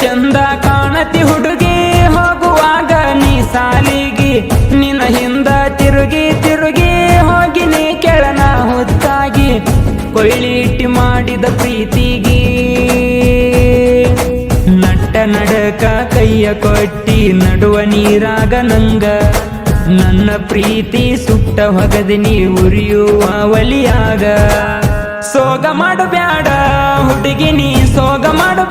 ಚಂದ ಕಾಣತಿ ಹುಡುಗಿ, ಹೋಗುವಾಗ ನೀ ಸಾಲಿಗಿ, ನಿನ್ನ ಹಿಂದ ತಿರುಗಿ ತಿರುಗಿ, ಹೋಗಿ ನೀ ಕೆಳನ ಹೊತ್ತಾಗಿ ಕೊಳ್ಳಿಟ್ಟಿ ಮಾಡಿದ ಪ್ರೀತಿಗಿ. ನಟ್ಟ ನಡಕ ಕೈಯ ಕೊಟ್ಟಿ, ನಡುವ ನೀರಾಗ ನಂಗ, ನನ್ನ ಪ್ರೀತಿ ಸುಟ್ಟ ಹೊಗದಿ ನೀ ಉರಿಯುವ ಒಲಿಯಾಗ. ಸೋಗ ಮಾಡು ಬ್ಯಾಡ ಹುಡುಗಿ ನೀ, ಸೋಗ ಮಾಡು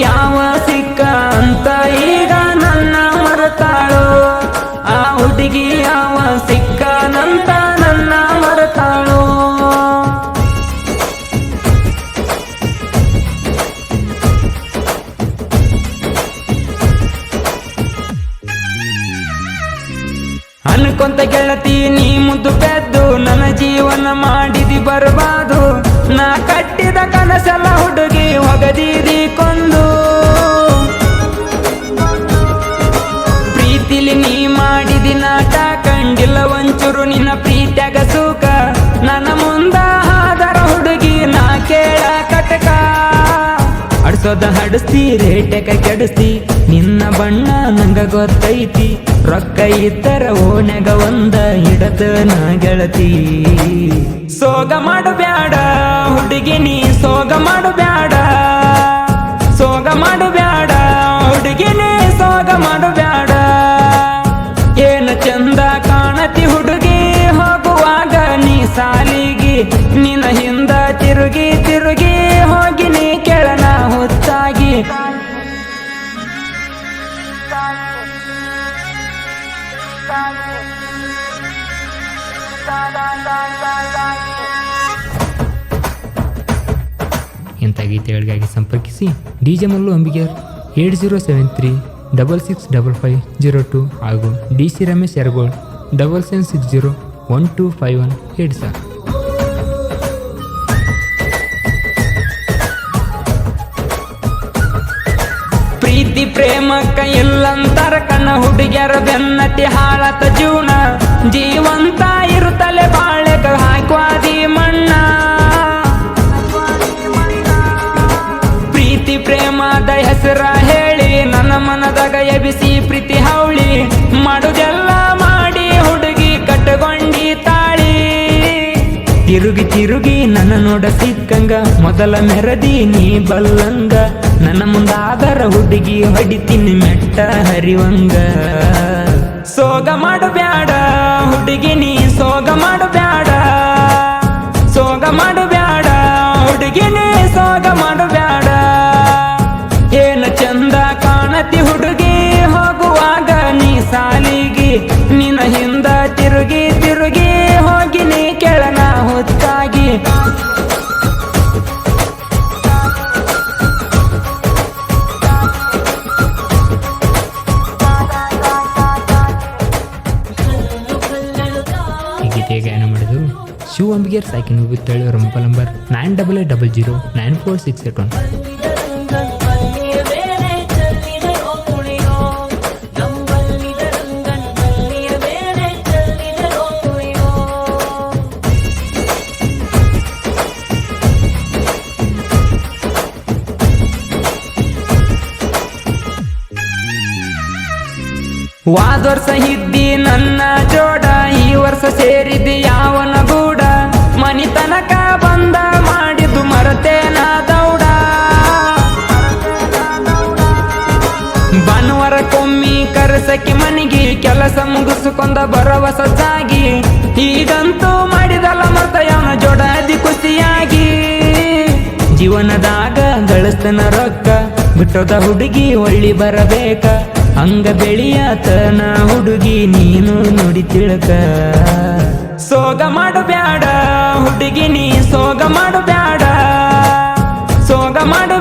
ಯಾವ ಸಿಕ್ಕ ಅಂತ ಈಗ ನನ್ನ ಮರತಾಳೋ. ಆ ಹುಡುಗಿ ಯಾವ ಸಿಕ್ಕನಂತ ನನ್ನ ಮರತಾಳೋ. ಅನ್ಕೊಂತ ಗೆಳತಿ, ನೀ ಮುದ್ದು ಬೆದ್ದು ನನ್ನ ಜೀವನ ಮಾಡಿದಿ ಬರಬಾದು ನಾ ಕಟ್ಟಿದ ಕನಸೆಲ್ಲ ಹುಡುಗಿ ಒಗದೀರಿ ಕೊಂದು. ಒಂಚೂರು ನಿನ್ನ ಪ್ರೀತ್ಯಾಗ ಸುಖ. ನನ್ನ ಮುಂದ ಹಾದರ ಹುಡುಗಿ ನಾ ಕೇಳ ಕಟಕ. ಅಡ್ಸೋದ ಹಡಸ್ತಿ, ರೇಟಕ ಕೆಡಿಸ್ತಿ. ನಿನ್ನ ಬಣ್ಣ ನಂಗ ಗೊತ್ತೈತಿ. ರೊಕ್ಕ ಇದ್ದರ ಓನೆಗ ಒಂದ ಹಿಡತ ನಾ ಗೆಳತಿ. ಸೋಗ ಮಾಡು ಬ್ಯಾಡ ಹುಡುಗಿ ನೀ, ಸೋಗ ಮಾಡು ನಿನ್ನ ಹಿಂದ ತಿರುಗಿ ತಿರುಗಿ ಹೋಗಿ ನೀ ಕೆಳನ ಹುತ್ತಾಗಿ ಇಂಥ ಗೀತೆಗಳಿಗಾಗಿ ಸಂಪರ್ಕಿಸಿ D J Mallu Ambigar eight zero seven three double six double five zero two ಹಾಗೂ D C Ramesh Eragol double seven six zero one two five one eight sir. ಪ್ರೀತಿ ಪ್ರೇಮಕ್ಕ ಇಲ್ಲಂತರ ಕಣ್ಣ, ಹುಡುಗಿಯರ ಬೆನ್ನತಿ ಹಾಳತ ಜೀವನ. ಜೀವಂತ ಇರುತ್ತಲೆ ಬಾಳೆಕ ಹಾಕ್ವಾದಿ ಮಣ್ಣ. ಪ್ರೀತಿ ಪ್ರೇಮದ ಹೆಸರ ಹೇಳಿ, ನನ್ನ ಮನದಾಗ ಎಬಿಸಿ ಪ್ರೀತಿ ಹೌಳಿ. ಮಾಡುದೆಲ್ಲ ಮಾಡಿ ಹುಡುಗಿ ಕಟ್ಟಗೊಂಡಿ ತಾಳಿ. ತಿರುಗಿ ತಿರುಗಿ ನನ್ನ ನೋಡ ಸಿಕ್ಕಂಗ, ಮೊದಲ ಮೆರದಿ ನೀ ಬಲ್ಲಂಗ. ನನ್ನ ಮುಂದಾದರ ಹುಡುಗಿ ಹೊಡಿತೀನಿ ಮೆಟ್ಟ ಹರಿವಂಗ. ಸೋಗ ಮಾಡು ಬ್ಯಾಡ ಹುಡುಗಿ ನೀ, ಸೋಗ ಮಾಡು ಬ್ಯಾಡ. ಸೋಗ ಮಾಡು ಬ್ಯಾಡ ಹುಡುಗಿ ನೀ, ಸೋಗ ಮಾಡು ಗೀತೆಗೆ ಗಾಯನ ಮಾಡಿದರು. ಶಿವ ಅಂಬಿಗೇರ್ ಸಾಕಿನ ವಿತ್ತಳ್ಳಿ mobile number nine double eight double zero nine four six eight one ವಾದ ವರ್ಷ ಇದ್ದಿ ನನ್ನ ಜೋಡ, ಈ ವರ್ಷ ಸೇರಿದ್ದಿ ಯಾವನ ಗೂಡ? ಮನಿತನಕ ಬಂದ ಮಾಡಿದ್ದು ಮರತೇನ ದೌಡ. ಭಾನುವಾರ ಕೊಮ್ಮಿ ಕರೆಸಕ್ಕೆ ಮನೆಗೆ, ಕೆಲಸ ಮುಗಿಸಿಕೊಂಡ ಬರವ ಜಾಗಿ ಈಗಂತೂ ಮಾಡಿದಲ್ಲ ಮರ್ತಯವನ ಜೋಡದಿ ಖುಷಿಯಾಗಿ. ಜೀವನದಾಗ ಗಳಿಸ್ತನ ರೊಕ್ಕ, ಬಿಟ್ಟದ ಹುಡುಗಿ ಒಳ್ಳಿ ಬರಬೇಕ. ಹಂಗ ನಾ ಹುಡುಗಿ ನೀನು ನುಡಿ ತಿಳ್ಕ. ಸೋಗ ಮಾಡು ಬ್ಯಾಡ ಹುಡುಗಿ ನೀ ಸೋಗ ಮಾಡು ಬ್ಯಾಡ. ಸೋಗ ಮಾಡು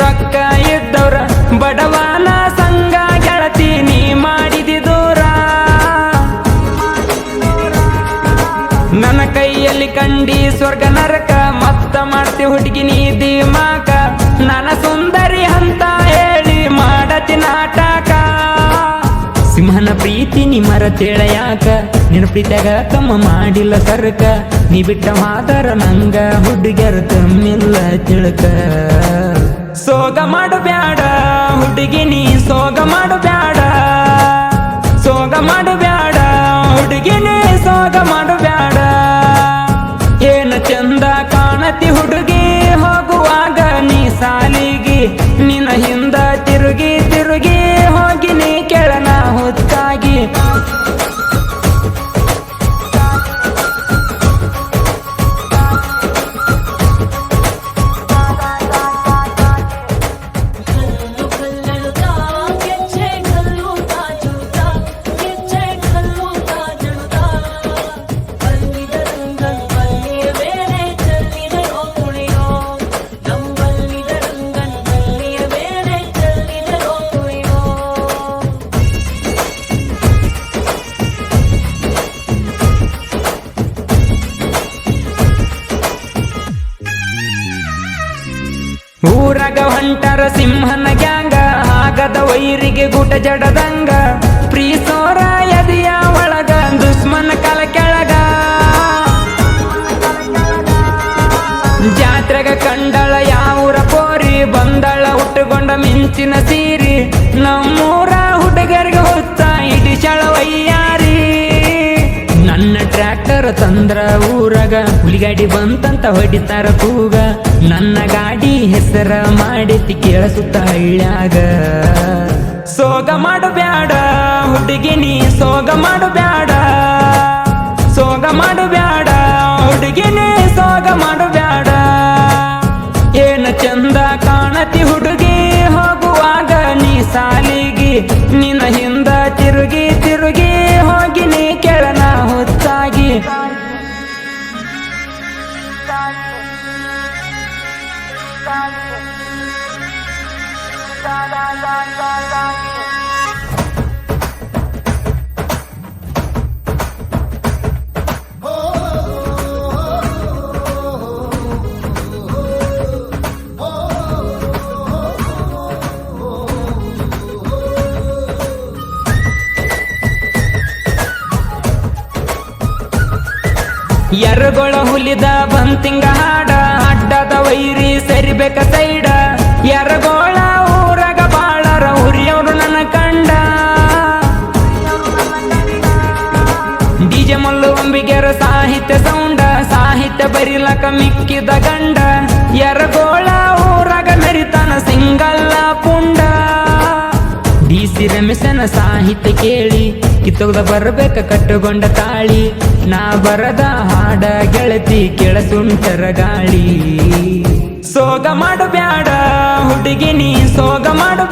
ರೊಕ್ಕ ಇದ್ದವ್ರ ಬಡವನ ಸಂಗ ಗೆಳತಿ ನೀ ಮಾಡಿದಿ ದೂರ. ನನ್ನ ಕೈಯಲ್ಲಿ ಕಂಡಿ ಸ್ವರ್ಗ ನರಕ, ಮತ್ತ ಮಾಡ್ತಿ ಹುಡುಗಿ ನೀ ದಿಮಾಕ. ನನ್ನ ಸುಂದರಿ ಅಂತ ಹೇಳಿ ಮಾಡತಿ ನಾಟಕ. ಸಿಂಹನ ಪ್ರೀತಿ ನಿಮ್ಮರ ತಿಳಯಾಕ ಯಾಕ ನಿನ್ನ ಪ್ರೀತಿಯಾಗ ತಮ್ಮ ಮಾಡಿಲ್ಲ ಸರ್ಕ ನೀ ಬಿಟ್ಟ ಮಾತರ ನಂಗ ಹುಡುಗ್ಯರ ತಮ್ಮಿಲ್ಲ ತಿಳ್ಕ. ಸೋಗ ಮಾಡು ಬ್ಯಾಡ ಹುಡುಗಿ ನೀ ಸೋಗ ಮಾಡು ಬ್ಯಾಡ. ಸೋಗ ಮಾಡು ಸಿಂಹನ ಗ್ಯಾಂಗ ಆಗದ ವೈರಿಗೆ ಗುಟ ಜಡದಂಗ ಪ್ರೀಸೋರ ಎದೆಯ ಒಳಗ, ದುಶ್ಮನ ಕಲ ಕೆಳಗ. ಜಾತ್ರೆಗ ಕಂಡಳ ಯಾವೂರ ಕೋರಿ ಬಂದಳ ಹುಟ್ಟುಕೊಂಡ ಮಿಂಚಿನ ಸೀರಿ. ತಂದ್ರ ಊರಾಗ, ಹುಲಿಗಾಡಿ ಬಂತಂತ ಹೊಡಿತಾರ ಕೂಗ. ನನ್ನ ಗಾಡಿ ಹೆಸರ ಮಾಡಿತಿ ಕೇಳಸುತ್ತ ಹಳ್ಳಾಗ ಸೋಗ ಮಾಡು ಬ್ಯಾಡ, ಹುಡುಗಿ ನೀ ಸೋಗ ಮಾಡು ಬ್ಯಾಡ. ಸೋಗ ಮಾಡು ಬ್ಯಾಡ, ಹುಡುಗಿ ನೀ ಸೋಗ ಮಾಡು ಎರ್ಗೊಳ ಹುಲಿದ ಬಂತಿಂಗ ಹಾಡ, ಅಡ್ಡದ ವೈರಿ ಸರಿಬೇಕ ಸೈಡ. ಎರಗೋಳ ಊರಗ ಬಾಳರ ಉರಿಯವರು ನನ್ನ ಕಂಡ. ಡಿಜೆ ಮಲ್ಲು ಅಂಬಿಗೆರ ಸಾಹಿತ್ಯ ಸೌಂಡ, ಸಾಹಿತ್ಯ ಬರಿಲಕ ಮಿಕ್ಕಿದ ಗಂಡ. ಎರಗೋಳ ಊರಗ ಮೆರಿತನ ಸಿಂಗಲ್ಲ ಪುಂಡ. ಡಿ ಸಿ ರಮೇಶನ ಸಾಹಿತ್ಯ ಕೇಳಿ ಕಿತ್ತೊಗ್ದ ಬರಬೇಕ ಕಟ್ಟುಕೊಂಡ ತಾಳಿ. ನಾ ಬರದ ಹಾಡ ಗೆಳತಿ ಕೆಳಸುಂಟರ ಗಾಳಿ. ಸೋಗ ಮಾಡು ಬ್ಯಾಡ ಹುಡುಗಿನಿ ಸೋಗ ಮಾಡು